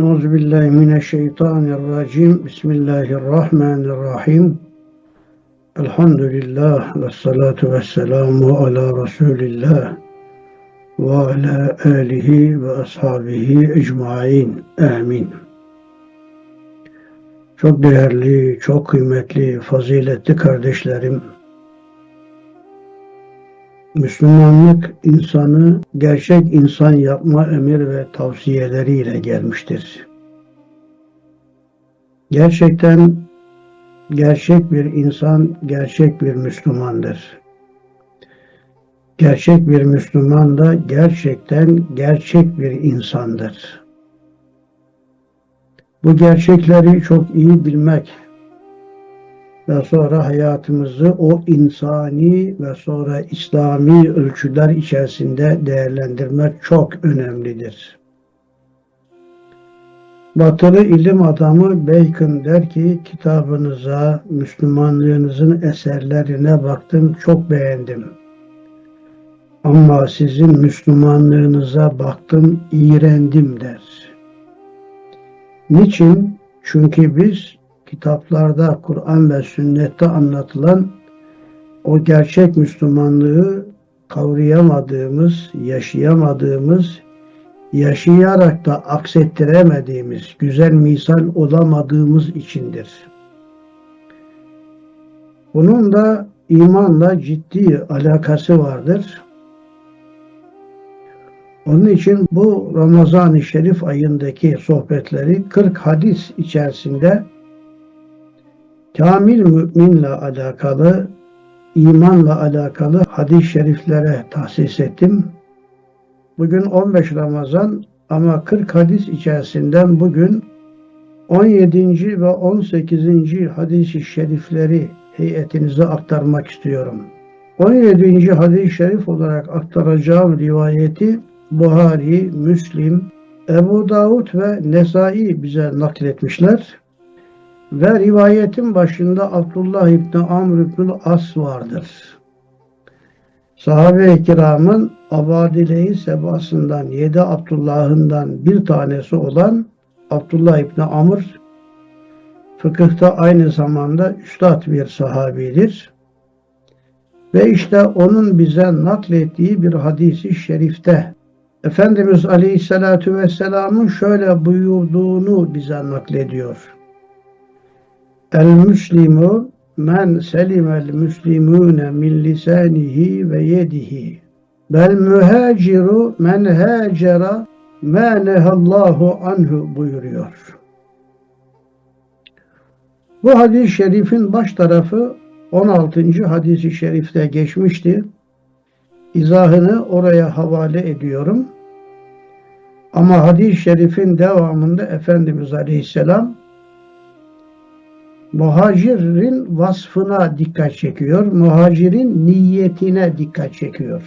Euzu billahi mineşşeytanirracim. Bismillahirrahmanirrahim. Elhamdülillah ve salatu ve selamu ala Resulillah ve ala alihi ve ashabihi ecmain. Amin. Çok değerli, çok kıymetli, faziletli kardeşlerim, Müslümanlık insanı gerçek insan yapma emir ve tavsiyeleriyle gelmiştir. Gerçekten gerçek bir insan gerçek bir Müslümandır. Gerçek bir Müslüman da gerçekten gerçek bir insandır. Bu gerçekleri çok iyi bilmek ve sonra hayatımızı o insani ve sonra İslami ölçüler içerisinde değerlendirmek çok önemlidir. Batılı ilim adamı Bacon der ki kitabınıza, Müslümanlığınızın eserlerine baktım çok beğendim. Ama sizin Müslümanlığınıza baktım iğrendim der. Niçin? Çünkü biz kitaplarda, Kur'an ve sünnette anlatılan o gerçek Müslümanlığı kavrayamadığımız, yaşayamadığımız, yaşayarak da aksettiremediğimiz, güzel misal olamadığımız içindir. Bunun da imanla ciddi alakası vardır. Onun için bu Ramazan-ı Şerif ayındaki sohbetleri 40 hadis içerisinde kamil müminle alakalı, imanla alakalı hadis-i şeriflere tahsis ettim. Bugün 15 Ramazan ama 40 hadis içerisinden bugün 17. ve 18. hadis-i şerifleri heyetinize aktarmak istiyorum. 17. hadis-i şerif olarak aktaracağım rivayeti Buhari, Müslim, Ebu Davud ve Nesai bize nakletmişler. Ve rivayetin başında Abdullah İbni Amr İbni As vardır. Sahabe-i kiramın Abadileyi sebasından yedi Abdullah'ından bir tanesi olan Abdullah İbni Amr fıkıhta aynı zamanda üstad bir sahabidir. Ve işte onun bize naklettiği bir hadisi şerifte Efendimiz Aleyhisselatü Vesselam'ın şöyle buyurduğunu bize naklediyor. El müslimu men selimel müslimune min lisanihi ve yedihi. Bel mühaciru men hacera ma nehallahu anhu buyuruyor. Bu hadis-i şerifin baş tarafı 16. hadisi şerifte geçmişti. İzahını oraya havale ediyorum. Ama hadis-i şerifin devamında Efendimiz Aleyhisselam muhacirin vasfına dikkat çekiyor. Muhacirin niyetine dikkat çekiyor.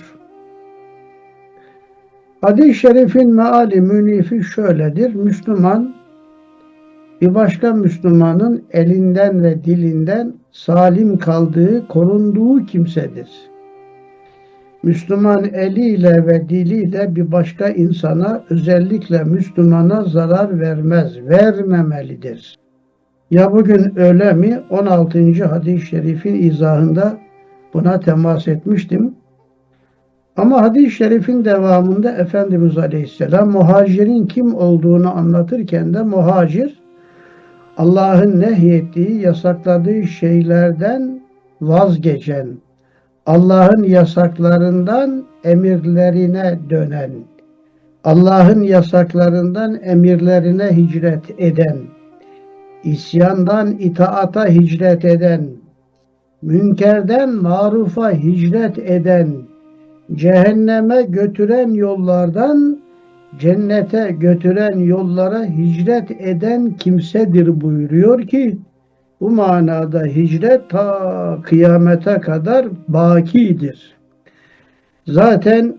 Hadis-i şerifin meali münifi şöyledir. Müslüman bir başka Müslümanın elinden ve dilinden salim kaldığı, korunduğu kimsedir. Müslüman eliyle ve diliyle bir başka insana özellikle Müslümana zarar vermez, vermemelidir. Ya bugün öyle mi? 16. hadis-i şerifin izahında buna temas etmiştim. Ama hadis-i şerifin devamında Efendimiz Aleyhisselam muhacirin kim olduğunu anlatırken de muhacir Allah'ın nehyettiği, yasakladığı şeylerden vazgeçen, Allah'ın yasaklarından emirlerine dönen, Allah'ın yasaklarından emirlerine hicret eden, isyandan itaata hicret eden, münkerden marufa hicret eden, cehenneme götüren yollardan cennete götüren yollara hicret eden kimsedir buyuruyor ki bu manada hicret ta kıyamete kadar bakidir. Zaten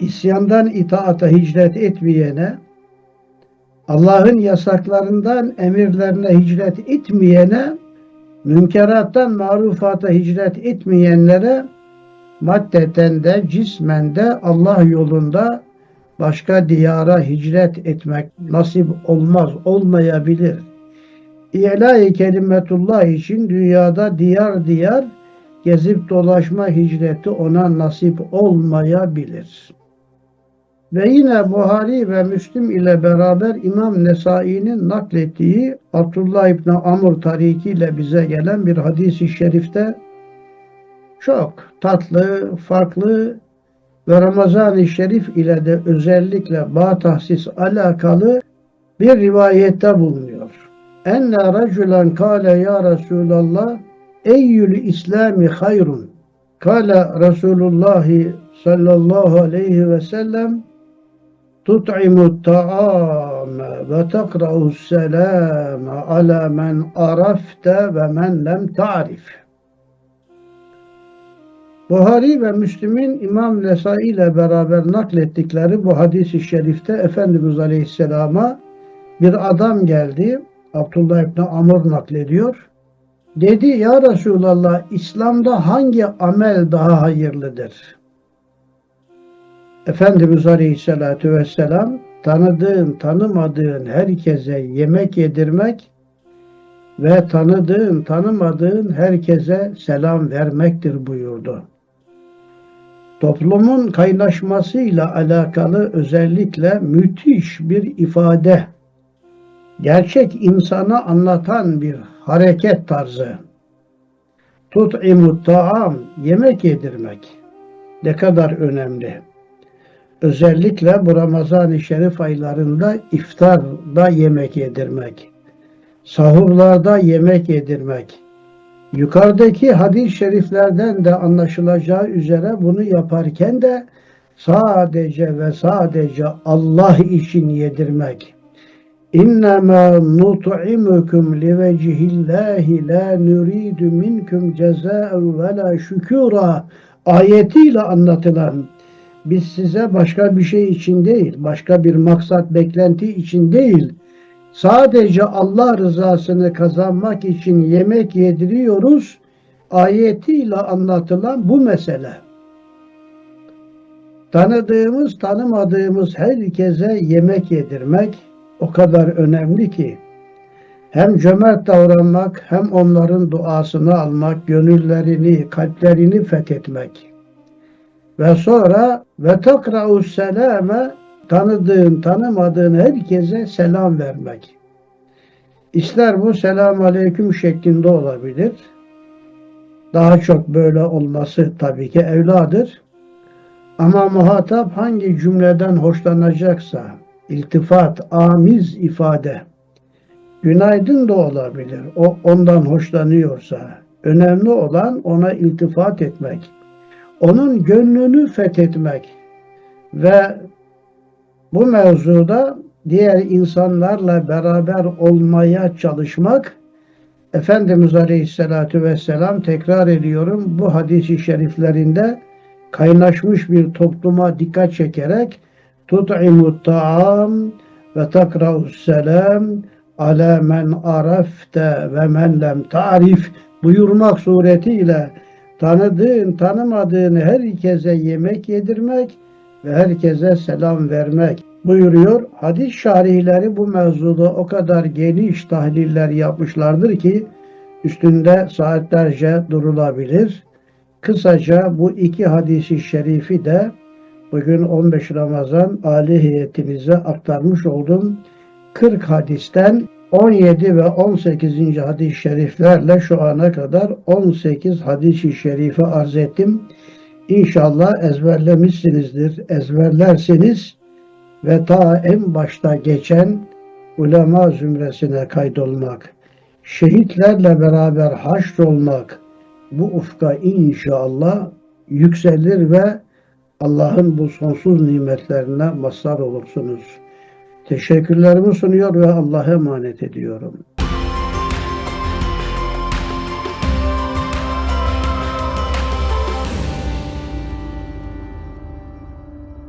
isyandan itaata hicret etmeyene Allah'ın yasaklarından emirlerine hicret etmeyene, münkerattan marufata hicret etmeyenlere maddeten de cismen de Allah yolunda başka diyara hicret etmek nasip olmaz, olmayabilir. İlahi kelimetullah için dünyada diyar diyar gezip dolaşma hicreti ona nasip olmayabilir. Ve yine Buhari ve Müslim ile beraber İmam Nesai'nin naklettiği Abdullah İbni Amr tariki ile bize gelen bir hadisi şerifte çok tatlı, farklı ve Ramazan-ı Şerif ile de özellikle bağ tahsis alakalı bir rivayette bulunuyor. Enne raculen kâle ya Resulallah eyyül İslami hayrun. Kâle Resulullah sallallahu aleyhi ve sellem tut'imu ta'ame ve tekra'u selame ala men arafte ve men lem ta'rif. Buhari ve Müslim'in İmam Nesai ile beraber naklettikleri bu hadis-i şerifte Efendimiz Aleyhisselam'a bir adam geldi. Abdullah İbni Amr naklediyor. Dedi ya Resulallah İslam'da hangi amel daha hayırlıdır? Efendimiz Aleyhisselatü Vesselam tanıdığın tanımadığın herkese yemek yedirmek ve tanıdığın tanımadığın herkese selam vermektir buyurdu. Toplumun kaynaşmasıyla alakalı özellikle müthiş bir ifade, gerçek insana anlatan bir hareket tarzı. Tut'imu ta'am, yemek yedirmek ne kadar önemli. Özellikle bu Ramazan-ı Şerif aylarında iftarda yemek yedirmek, sahurlarda yemek yedirmek. Yukarıdaki hadis-i şeriflerden de anlaşılacağı üzere bunu yaparken de sadece ve sadece Allah için yedirmek. İnnemâ nut'imukum livecihillahi la nuridu minkum cezâen ve la şükûra ayetiyle anlatılan biz size başka bir şey için değil, başka bir maksat beklenti için değil, sadece Allah rızasını kazanmak için yemek yediriyoruz ayetiyle anlatılan bu mesele. Tanıdığımız, tanımadığımız herkese yemek yedirmek o kadar önemli ki hem cömert davranmak hem onların duasını almak, gönüllerini, kalplerini fethetmek. Ve sonra ve takra'u selame tanıdığın, tanımadığın herkese selam vermek. İster bu selam aleyküm şeklinde olabilir. Daha çok böyle olması tabii ki evladır. Ama muhatap hangi cümleden hoşlanacaksa, iltifat, amiz ifade, günaydın da olabilir. O ondan hoşlanıyorsa, önemli olan ona iltifat etmek, onun gönlünü fethetmek ve bu mevzuda diğer insanlarla beraber olmaya çalışmak Efendimiz Aleyhisselatü Vesselam tekrar ediyorum bu hadisi şeriflerinde kaynaşmış bir topluma dikkat çekerek tut'imu ta'am ve takra'u selam ala men arafte ve men lem ta'rif buyurmak suretiyle tanıdığın tanımadığın herkese yemek yedirmek ve herkese selam vermek buyuruyor. Hadis şarihleri bu mevzuda o kadar geniş tahliller yapmışlardır ki üstünde saatlerce durulabilir. Kısaca bu iki hadisi şerifi de bugün 15 Ramazan Ali heyetimize aktarmış oldum. 40 hadisten 17 ve 18. hadis-i şeriflerle şu ana kadar 18 hadis-i şerifi arz ettim. İnşallah ezberlemişsinizdir. Ezberlerseniz ve ta en başta geçen ulema zümresine kaydolmak, şehitlerle beraber haşrolmak bu ufka inşallah yükselir ve Allah'ın bu sonsuz nimetlerine mazhar olursunuz. Teşekkürlerimi sunuyor ve Allah'a emanet ediyorum.